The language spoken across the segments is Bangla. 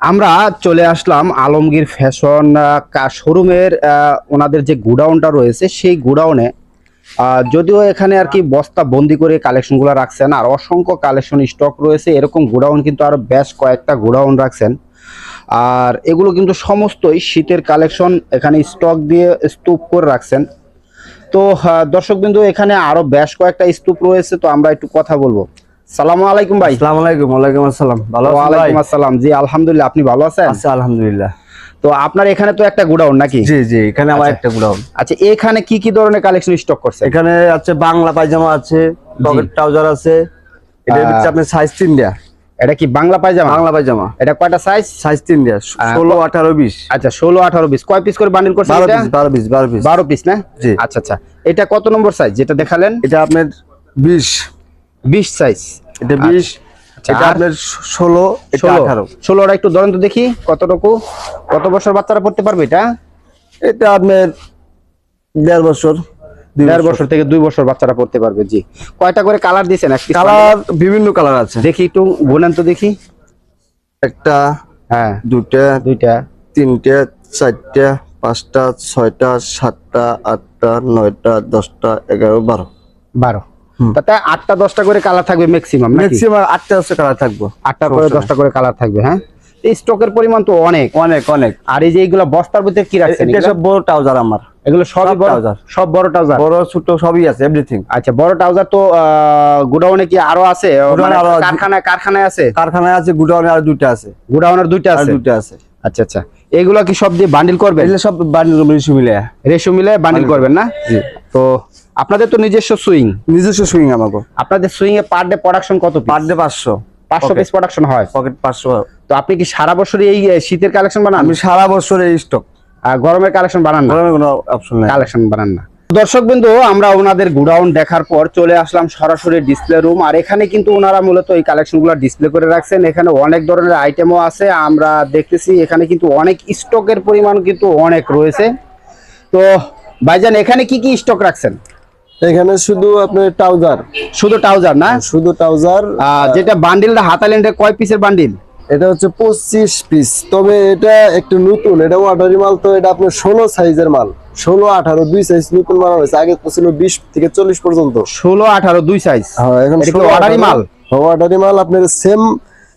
আমরা চলে আসলাম আলমগীর ফ্যাশন শোরুমের ওনাদের যে গুডাউনটা রয়েছে, সেই গুডাউনে যদিও এখানে আর কি বস্তা বন্দি করে কালেকশনগুলো রাখছেন, আর অসংখ্য কালেকশন স্টক রয়েছে, এরকম গুডাউন কিন্তু আরও বেশ কয়েকটা গুডাউন রাখছেন। আর এগুলো কিন্তু সমস্তই শীতের কালেকশন, এখানে স্টক দিয়ে স্তূপ করে রাখছেন। তো দর্শকবিন্দু, এখানে আরও বেশ কয়েকটা স্তূপ রয়েছে, তো আমরা একটু কথা বলব। সালামু আলাইকুম ভাই। আসসালামু আলাইকুম ওয়ালাইকুম আসসালাম। ভালো আছেন ভাই? ওয়ালাইকুম আসসালাম। জি আলহামদুলিল্লাহ আপনি ভালো আছেন? আছি আলহামদুলিল্লাহ। তো আপনার এখানে তো একটা গুডাউন নাকি? জি জি এখানে আমার আচ্ছা। একটা গুডাউন। আচ্ছা এখানে কি কি ধরনের কালেকশন স্টক করছে এখানে আছে বাংলা পায়জামা আছে পকেট ট্রাউজার আছে এটা হচ্ছে আপনার সাইজ তিন দেয়া। এটা কি বাংলা পায়জামা? বাংলা পায়জামা। এটা কয়টা সাইজ সাইজ তিন দেয়া ষোলো আঠারো বিশ। আচ্ছা ষোলো আঠারো বিশ। কয় পিস করে বান্ডিল করছে বারো পিস বারো পিস বারো পিস না? জি। আচ্ছা আচ্ছা। এটা কত নম্বর সাইজ যেটা দেখালেন? এটা আপনার বিশ। বিশ সাইজ এটা বিশ আচ্ছা, এটা আপনার ষোলো এটা আঠারো। ষোলোটা একটু ধরেন তো দেখি কতটুকু? কত বছর বাচ্চারা পড়তে পারবে এটা? এটা আপনার দেড় বছর দেড় বছর। থেকে দুই বছর বাচ্চারা পড়তে পারবে জি। কয়টা করে কালার দিয়েছেন কালার বিভিন্ন কালার আছে। দেখি একটু গুনেন তো দেখি। একটা হ্যাঁ। দুটা দুইটা। তিনটে চারটে পাঁচটা ছয়টা সাতটা আটটা নয়টা দশটা এগারো বারো। বারো। তাতে আটটা দশটা করে কালার থাকবে ম্যাক্সিমাম ম্যাক্সিমাম আটটা দশটা কালার থাকব। আটটা করে দশটা করে কালার থাকবে হ্যাঁ? স্টকের পরিমাণ তো অনেক অনেক অনেক। আর এই যে এইগুলো বস্তার ভিতরে কি রাখছেন এটা সব বড় ট্রাউজার আমার। এগুলো সবই বড় trouser। সব বড় ট্রাউজার বড় ছোট সবই আছে এভরিথিং আচ্ছা বড় ট্রাউজার তো গোডাউনে কি আরও আছে? Godown মানে আরও আছে। কারখানায় কারখানায় আছে? কারখানায় আছে গুডাউনে আর দুইটা আছে। গোডাউনের দুইটা আর আছে? দুইটা আছে। আচ্ছা আচ্ছা। এগুলো কি সব দিয়ে বান্ডিল করবেন? এগুলো সব বান্ডিল মিলিয়ে। মিলে রেশো মিলে বান্ডিল করবেন না? জি। তো আপনাদের তো নিজস্ব সুইং। নিজস্ব সুইং আমাকে আপনাদের সুইং এ পার ডে প্রোডাকশন কত পার ডে পাঁচশো। পাঁচশো Okay. পিস প্রোডাকশন হয়। পকেট পাঁচশো। তো আপনি কি সারা বছরই এই শীতের কালেকশন বানান? আমি সারা বছর এই স্টক আর গরমের কালেকশন বানান না? গরমে কোনো অপশন নাই। কালেকশন বানান না। দর্শক বিন্দু আমরা ওনাদের গুডাউন দেখার পর চলে আসলাম সরাসরি ডিসপ্লে রুম আর এখানে কিন্তু ওনারা মূলত এই কালেকশনগুলো ডিসপ্লে করে রাখছেন। এখানে অনেক ধরনের আইটেমও আছে। আমরা দেখতেছি এখানে কিন্তু অনেক স্টকের পরিমাণ কিন্তু অনেক রয়েছে। তো ভাইজান এখানে কি কি স্টক রাখছেন? এখানে শুধু আপনার ট্রাউজার। শুধু ট্রাউজার না? শুধু ট্রাউজার। যেটা বান্ডিলটা হাতালেন্ডে কয় পিসের বান্ডিল এটা হচ্ছে পঁচিশ পিস তবে এটা একটু নতুন এটা ওয়াটারি মাল তো এটা আপনার ষোলো সাইজের মাল। ষোলো আঠারো দুই সাইজ নতুন বানানো হয়েছে। আগে ছিল বিশ থেকে চল্লিশ পর্যন্ত। ষোলো আঠারো দুই সাইজ হ্যাঁ এখন অর্ডারি মাল? ওয়াটারি মাল আপনার সেম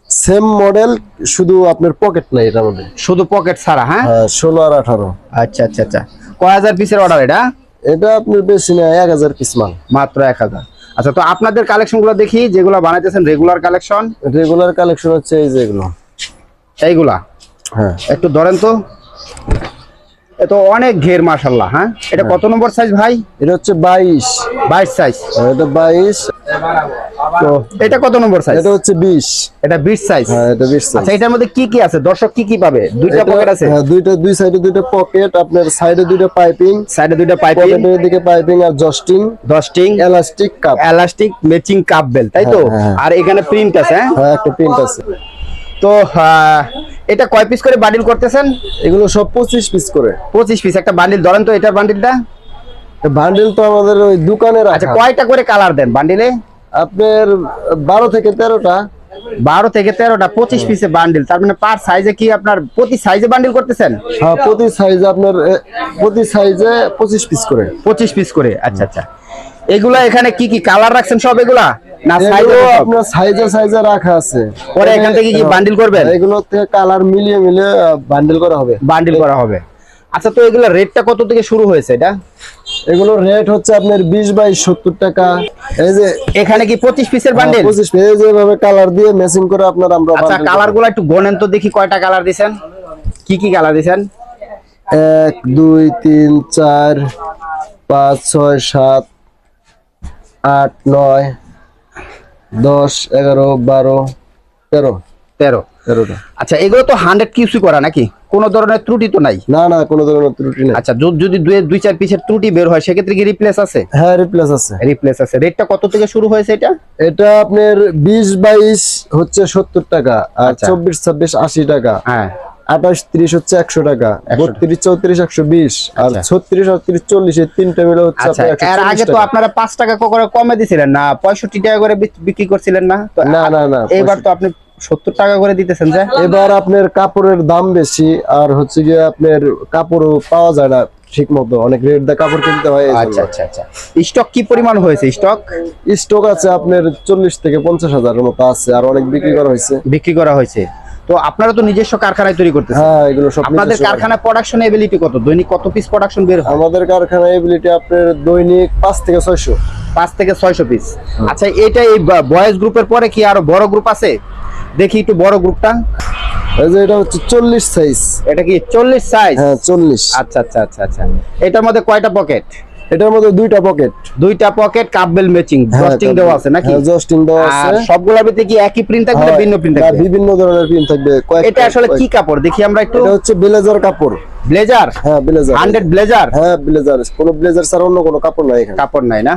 সেম মডেল শুধু আপনার পকেট নাই এটার মধ্যে। শুধু পকেট ছাড়া হ্যাঁ? হ্যাঁ ষোলো আর আঠারো। আচ্ছা আচ্ছা আচ্ছা। কয় হাজার পিসের অর্ডার এটা? এটা আপনি বেশি না এক হাজার পিস মাল। মাত্র এক হাজার। আচ্ছা তো আপনাদের কালেকশনগুলো দেখি যেগুলো বানাইতেছেন রেগুলার কালেকশন রেগুলার কালেকশন হচ্ছে এই যেগুলো এইগুলা? হ্যাঁ। একটু ধরেন তো। তো অনেক ঘের মাশাল্লাহ হ্যাঁ? এটা কত নম্বর সাইজ ভাই? এটা হচ্ছে বাইশ। বাইশ সাইজ এটা বাইশ তো এটা কত নম্বর সাইজ এটা হচ্ছে বিশ। এটা বিশ সাইজ হ্যাঁ এটা বিশ size। আচ্ছা এটার মধ্যে কি কি আছে? দর্শক কি কি পাবে? দুইটা পকেট আছে? হ্যাঁ দুইটা দুই সাইডে দুইটা পকেট আপনার সাইডে দুইটা পাইপিং সাইডে দুইটা পাইপ পকেটের দিকে পাইপিং আর জস্টিং elastic cuff elastic matching cuff bell তাই তো? হ্যাঁ, হ্যাঁ। আর এখানে প্রিন্ট আছে হ্যাঁ? হ্যাঁ একটা প্রিন্ট আছে। তো এটা কয় পিস করে বান্ডিল করতেছেন? এগুলো সব পঁচিশ পিস করে। পঁচিশ পিস একটা বান্ডিল ধরেন তো এটার বান্ডিলটা বান্ডিল তো আমাদের ওই দোকানে আচ্ছা কয়টা করে কালার দেন বান্ডিলে আপনার বারো থেকে তেরোটা। বারো থেকে তেরোটা পঁচিশ পিসে বান্ডিল তার মানে পার সাইজে কি আপনার প্রতি সাইজে বান্ডিল করতেছেন? হ্যাঁ প্রতি সাইজে আপনার প্রতি সাইজে পঁচিশ পিস করে। পঁচিশ পিস করে আচ্ছা আচ্ছা। এগুলা এখানে কি কি কালার রাখছেন সব এগুলা? না সাইজ আপনার সাইজে সাইজে রাখা আছে। পরে এখান থেকে কি বান্ডিল করবেন? এগুলো থেকে কালার মিলিয়ে মিলিয়ে বান্ডিল করা হবে। বান্ডিল করা হবে। আচ্ছা তো এগুলা রেটটা কত থেকে শুরু হয়েছে এটা? এগুলো রেট হচ্ছে আপনার বিশ বাই সত্তর টাকা। এই যে এখানে কি পঁচিশ পিসের বান্ডিল পঁচিশ পেজ যেভাবে কালার দিয়ে ম্যাচিং করে আপনার আমরা আচ্ছা bundle কালারগুলো একটু গোনেন তো দেখি কয়টা কালার দিছেন। কি কি কালার করি। এক দুই তিন চার পাঁচ ছয় সাত আট নয় দশ এগারো বারো তেরো। তেরো। তেরোটা। আচ্ছা এগুলো তো হান্ড্রেড কিউসি করা নাকি? কোনো ধরনের ত্রুটি তো নাই? না না কোনো ধরনের ত্রুটি নেই। আচ্ছা যদি দুই দুই চার পিসের ত্রুটি বের হয় সেক্ষেত্রে কি রিপ্লেস আছে? হ্যাঁ রিপ্লেস আছে। রিপ্লেস আছে। রেটটা কত থেকে শুরু হয়েছে এটা? এটা আপনার বিশ বাইশ হচ্ছে সত্তর টাকা আর আচ্ছা। চব্বিশ ছাব্বিশ আশি টাকা। হ্যাঁ। আঠাশ ত্রিশ হচ্ছে একশো টাকা। 100 বত্রিশ চৌত্রিশ একশো বিশ। আর আচ্ছা। ছত্রিশ আটত্রিশ চল্লিশ এই তিনটা মিলে হচ্ছে আচ্ছা এর আগে তো আপনারা পাঁচ টাকা করে কমে দিছিলেন না? পঁয়ষট্টি টাকা করে বিক্রি করছিলেন না? না না না এবার তো আপনি সত্তর টাকা করে দিতেছেন যে? এবার আপনার কাপড়ের দাম বেশি আর হচ্ছে গিয়ে আপনার কাপড়ও পাওয়া যায় না ঠিক মতো অনেক রেট কাপড় কিনতে হয় আচ্ছা আচ্ছা আচ্ছা। স্টক কি পরিমাণ হয়েছে স্টক? স্টক আছে আপনার চল্লিশ থেকে পঞ্চাশ হাজারের মতো আছে আর অনেক বিক্রি করা হয়েছে। বিক্রি করা হয়েছে। তো আপনারা তো নিজস্ব কারখানায় তৈরি করতেছেন। হ্যাঁ এগুলো সব আপনাদের কারখানা। প্রোডাকশন এবিলিটি কত? দৈনিক কত পিস প্রোডাকশন বের হয়? আমাদের কারখানা এবিলিটি আপনার দৈনিক পাঁচ থেকে ছয়শো। পাঁচ থেকে ছয়শো পিস আচ্ছা এটা এই বয়েজ গ্রুপের পরে কি আরও বড় গ্রুপ আছে? দেখি একটু বড় গ্রুপটা। এই যে এটা হচ্ছে চল্লিশ সাইজ এটা কি চল্লিশ সাইজ হ্যাঁ আচ্ছা আচ্ছা আচ্ছা আচ্ছা। এটার মধ্যে কয়টা পকেট এটার মধ্যে দুইটা পকেট দুইটা পকেট ম্যাচিং জস্টিং দেওয়া আছে নাকি? জস্টিং দেওয়া আর সবগুলোর ভিতরে কি একই প্রিন্ট থাকবে না ভিন্ন প্রিন্ট থাকবে? বিভিন্ন ধরনের প্রিন্ট থাকবে। এটা আসলে কি কাপড়? দেখি আমরা একটু। এটা হচ্ছে ব্লেজার কাপড়। ব্লেজার? হ্যাঁ ব্লেজার। Hundred blazer? হ্যাঁ ব্লেজার। কোনো ব্লেজার ছাড়া অন্য কোনো কাপড় নাই এখানে। কাপড় নাই না?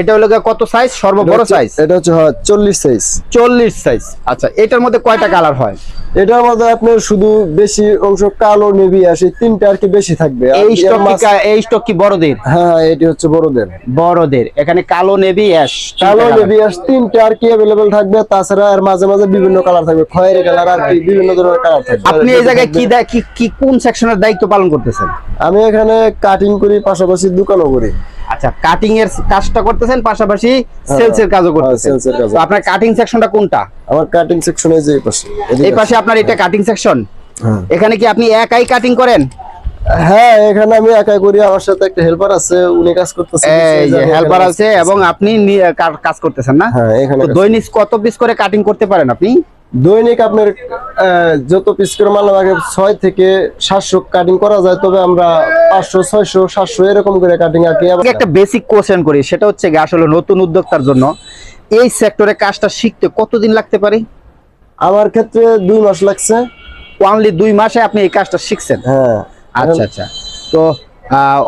এটা হলো কত সাইজ সর্ববড় সাইজ এটা হচ্ছে হ্যাঁ চল্লিশ সাইজ চল্লিশ সাইজ আচ্ছা এটার মধ্যে কয়টা কালার হয়? এটার মধ্যে আপনার শুধু বেশি অংশ কালো নেভি আসে তিনটা আর কি বেশি থাকবে। এই স্টক কি এই স্টক কি বড়দের? হ্যাঁ হ্যাঁ, এটি হচ্ছে বড়দের। বড়দের। এখানে কালো নেভি অ্যাশ কালো নেভি আস তিনটা আর কি অ্যাভেলেবেল থাকবে। তাছাড়া আর মাঝে মাঝে বিভিন্ন কালার থাকবে। খয়েরি কালার আর কি বিভিন্ন ধরনের কালার থাকবে। আপনি এই জায়গায় কি কি কোন সেকশনের দায়িত্ব পালন করতেছেন? আমি এখানে কাটিং করি পাশাপাশি দোকানও করি। আচ্ছা কাটিং এর কাজটা করতেছেন পাশাপাশি সেলস এর কাজও করতেছেন। sales এর কাজও। তো আপনার কাটিং সেকশনটা কোনটা? আমার কাটিং সেকশনে যে এই পাশে এই পাশে আপনার এটা কাটিং সেকশন হ্যাঁ। এখানে কি আপনি একাই কাটিং করেন? হ্যাঁ এখানে আমি একাই করি আমার সাথে একটা হেল্পার আছে উনি কাজ করতেছে এই যে হেল্পার আছে এবং আপনি কাজ করতেছেন না? হ্যাঁ এখানে তো দৈনিক কত পিস করে কাটিং করতে পারেন আপনি? দৈনিক আপনার যত পিস করে মাল লাগে ছয় থেকে সাতশো কাটিং করা যায় তবে আমরা পাঁচশো ছয়শো সাতশো এরকম করে কাটিং আর কি। একটা বেসিক কোশ্চেন করি সেটা হচ্ছে আসলে নতুন উদ্যোক্তার জন্য এই সেক্টরে কাজটা শিখতে কতদিন লাগতে পারে? আমার ক্ষেত্রে দুই মাস লাগছে। অনলি দুই মাসে আপনি এই কাজটা শিখছেন? হ্যাঁ। আচ্ছা আচ্ছা। তো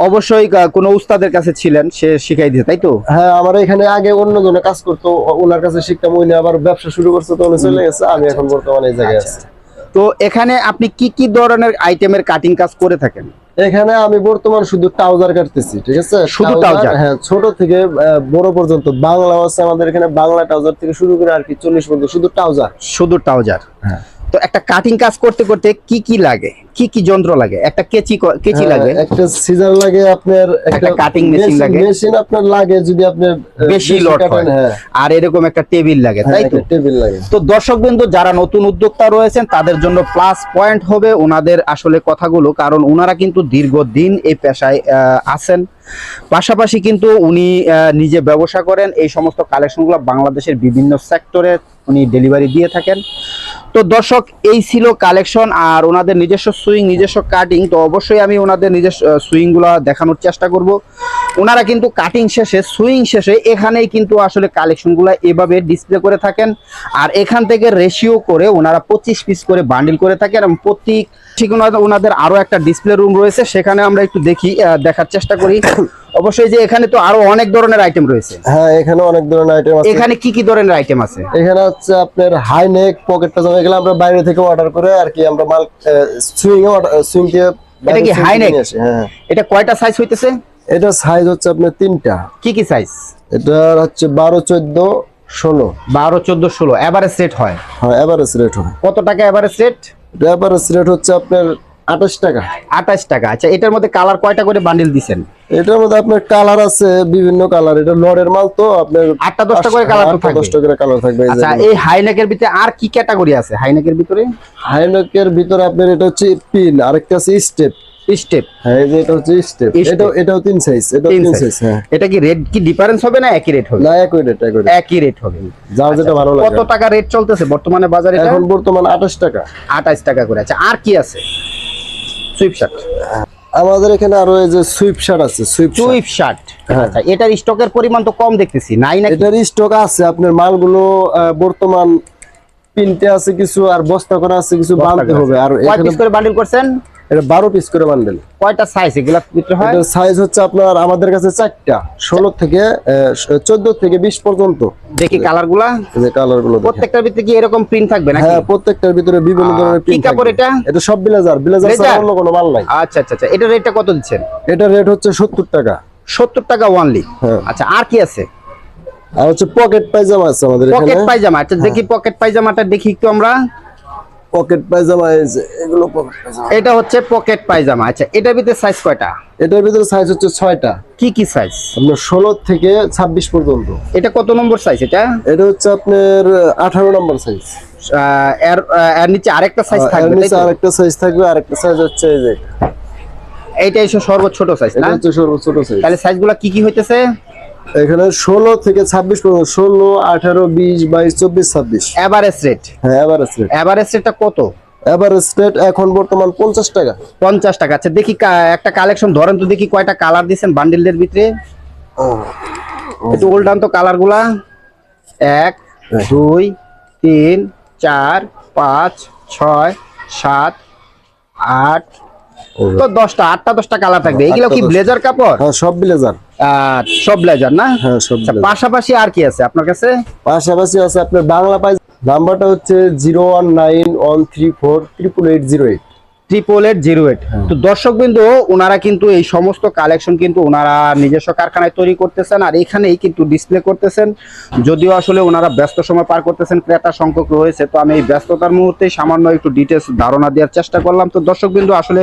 অবশ্যই কোনো উস্তাদের কাছে ছিলেন সে শিখাই দিতে তাই তো? হ্যাঁ আমার এখানে আগে অন্য জনে কাজ করতো ওনার কাছে শিখতাম উনি আবার ব্যবসা শুরু করছে তো উনি চলে গেছে আমি এখন বর্তমানে এই জায়গায় আছি। তো এখানে আপনি কি কি ধরনের আইটেমের কাটিং কাজ করে থাকেন? এখানে আমি বর্তমান শুধু ট্রাউজার কাটতেছি ঠিক আছে? শুধু trouser? হ্যাঁ ছোট থেকে বড় পর্যন্ত বাংলা আছে আমাদের এখানে বাংলা ট্রাউজার থেকে শুরু করে আর কি চল্লিশ পর্যন্ত শুধু ট্রাউজার। শুধু ট্রাউজার হ্যাঁ। তো একটা কাটিং কাজ করতে করতে কি কি লাগে? কি কি যন্ত্র লাগে? একটা কেচি কেচি লাগে? হ্যাঁ, একটা সিজার লাগে আপনার একটা কাটিং মেশিন লাগে। মেশিন আপনার লাগে যদি আপনি বেশি কাটেন, হয়। হ্যাঁ। আর এরকম একটা টেবিল লাগে তাই তো? টেবিল লাগে। তো দর্শক বিন্দু যারা নতুন উদ্যোক্তা রয়েছেন তাদের জন্য প্লাস পয়েন্ট হবে ওনাদের আসলে কথাগুলো কারণ ওনারা কিন্তু দীর্ঘদিন এই পেশায় আছেন। পাশাপাশি কিন্তু উনি নিজে ব্যবসা করেন। এই সমস্ত কালেকশনগুলো বাংলাদেশের বিভিন্ন সেক্টরে উনি ডেলিভারি দিয়ে থাকেন। তো দর্শক, এই ছিল কালেকশন আর ওনাদের নিজস্ব সুইং নিজস্ব কাটিং তো অবশ্যই আমি ওনাদের নিজস্ব সুইংগুলো দেখানোর চেষ্টা করব। ওনারা কিন্তু কাটিং শেষে সুইং শেষে এখানেই কিন্তু আসলে কালেকশনগুলো এভাবে ডিসপ্লে করে থাকেন। আর এখান থেকে রেশিও করে ওনারা পঁচিশ পিস করে বান্ডিল করে থাকেন এবং প্রতি ঠিক ওনাদের ওনাদের আরও একটা ডিসপ্লে রুম রয়েছে। সেখানে আমরা একটু দেখি দেখার চেষ্টা করি। অবশ্যই যে এখানে তো আরও অনেক ধরনের আইটেম রয়েছে। হ্যাঁ এখানে অনেক ধরনের আইটেম আছে। এখানে কি কি ধরনের আইটেম আছে? এখানে হচ্ছে আপনার হাই নেক পকেটটা জমা গেলে আমরা বাইরে থেকে অর্ডার করে আর কি আমরা মাল সুইং সুইং কে এটা কি high neck? হ্যাঁ এটা কয়টা সাইজ হইতেছে? এটা সাইজ হচ্ছে আপনার তিনটা। কি কি সাইজ এটা হচ্ছে বারো চোদ্দ ষোলো। বারো চোদ্দ ষোলো এভারেজ রেট হয়? হ্যাঁ এভারেজ রেট হয়। কত টাকা এভারেজ রেট এটা এভারেজ রেট হচ্ছে আপনার আঠাশ টাকা। আঠাশ টাকা আচ্ছা এটার মধ্যে কালার কয়টা করে বান্ডিল দিছেন? এটার মধ্যে আপনার কালার আছে বিভিন্ন কালার এটা লড়ের মাল তো আপনার আটটা দশটা করে কালার থাকবে। দশটা করে কালার থাকবে আচ্ছা এই হাইনেকের ভিতরে আর কি ক্যাটাগরি আছে? হাইনেকের ভিতরে? হাইনেকের ভিতরে আপনার এটা হচ্ছে পিন আরেকটা আছে স্টেপ স্টেপ। হ্যাঁ এই যে এটা হচ্ছে স্টেপ। Step। এটাও তিন সাইজ এটাও তিন সাইজ হ্যাঁ। এটা কি রেট কি ডিফারেন্স হবে না একই রেট হবে? না একই রেট একই রেট একই রেট হবে। যার যেটা ভালো লাগে। কত টাকা রেট চলতেছে? বর্তমানে বাজারে এটা? এখন বর্তমান আঠাশ টাকা। আঠাশ টাকা করে। আচ্ছা আর কি আছে? Sweatshirt. আমাদের এখানে আরও এই যে সুইপ শার্ট আছে সুইপ সুইপ শার্ট। হ্যাঁ। আচ্ছা এটার স্টকের পরিমাণ তো কম দেখতেছি। নাই নাকি? এটার স্টক আছে আপনার মালগুলো বর্তমান পিনতে আছে কিছু আর বস্তা করা আছে কিছু বানতে হবে। আর কয় এখানে পিস করে বান্ডিল করছেন? এটা বারো পিস করে বান্ডেল কয়টা সাইজ এগুলা ভিতরে হয়? সাইজ হচ্ছে আপনার আমাদের কাছে চারটা। ষোলো থেকে চোদ্দ থেকে বিশ পর্যন্ত। দেখি কালারগুলা। যে কালারগুলো। প্রত্যেকটার ভিতরে কি এরকম প্রিন্ট থাকবে নাকি? হ্যাঁ প্রত্যেকটার ভিতরে বিভিন্ন ধরনের কি কাপড় এটা? এটা সব ব্লেজার ব্লেজার ছাড়া অন্য কোনো মাল নাই। আচ্ছা আচ্ছা আচ্ছা। এটা রেটটা কত দিচ্ছেন? এটা রেট হচ্ছে সত্তর টাকা। সত্তর টাকা ওয়ানলি হ্যাঁ। আচ্ছা আর কি আছে? আর হচ্ছে পকেট পায়জামা আছে আমাদের পকেট পায়জামা আচ্ছা দেখি পকেট পায়জামাটা দেখি একটু আমরা। পকেট পায়জামা যে এগুলো পকেট পায়জামা। এটা হচ্ছে পকেট পায়জামা। আচ্ছা এটার ভিতরে সাইজ কয়টা? এটার ভিতরে সাইজ হচ্ছে ছয়টা। কি কি সাইজ আপনার ষোলো থেকে ছাব্বিশ পর্যন্ত। এটা কত নম্বর সাইজ এটা? এটা হচ্ছে আপনার আঠারো নম্বর সাইজ এর এর নিচে আরেকটা সাইজ থাকবে তো? আরেকটা সাইজ থাকবে আরেকটা সাইজ হচ্ছে এই যে। এইটা এসে সর্বোচ্চ ছোট সাইজ এটা না? হচ্ছে সর্বোচ্চ ছোট সাইজ তাহলে সাইজগুলো কি কি হইতেছে? এখানে ষোলো থেকে ছাব্বিশ পর্যন্ত ষোলো আঠারো বিশ বাইশ চব্বিশ ছাব্বিশ। এভারেজ রেট হ্যাঁ এভারেজ রেট এভারেজ রেটটা কত? এভারেজ রেট এখন বর্তমান পঞ্চাশ টাকা। পঞ্চাশ টাকা। আচ্ছা দেখি একটা কালেকশন ধরেন তো দেখি কয়টা কালার দিচ্ছেন বান্ডিলদের ভিতরে। একটু তো কালারগুলা। এক দুই তিন চার পাঁচ ছয় সাত আট তো দশটা আটটা দশটা কালার থাকবে। এগুলো কি ব্লেজার কাপড়? হ্যাঁ সব ব্লেজার সব ব্লেজার না? হ্যাঁ সব আচ্ছা, পাশাপাশি আর কি আছে আপনার কাছে? পাশাপাশি আছে আপনার বাংলা পাই নাম্বারটা হচ্ছে zero one nine one three four triple eight zero eight triple eight zero eight. তো দর্শক বিন্দু ওনারা কিন্তু এই সমস্ত কালেকশন কিন্তু ওনারা নিজস্ব কারখানায় তৈরি করতেছেন আর এখানেই কিন্তু ডিসপ্লে করতেছেন। যদিও আসলে ওনারা ব্যস্ত সময় পার করতেছেন ক্রেতা সংখ্যক রয়েছে তো আমি এই ব্যস্ততার মুহূর্তে সামান্য একটু ডিটেলস ধারণা দেওয়ার চেষ্টা করলাম। তো দর্শক বিন্দু আসলে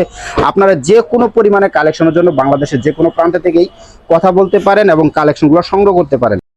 আপনারা যে কোনো পরিমাণে কালেকশনের জন্য বাংলাদেশের যে কোনো প্রান্ত থেকেই কথা বলতে পারেন এবং কালেকশনগুলো সংগ্রহ করতে পারেন।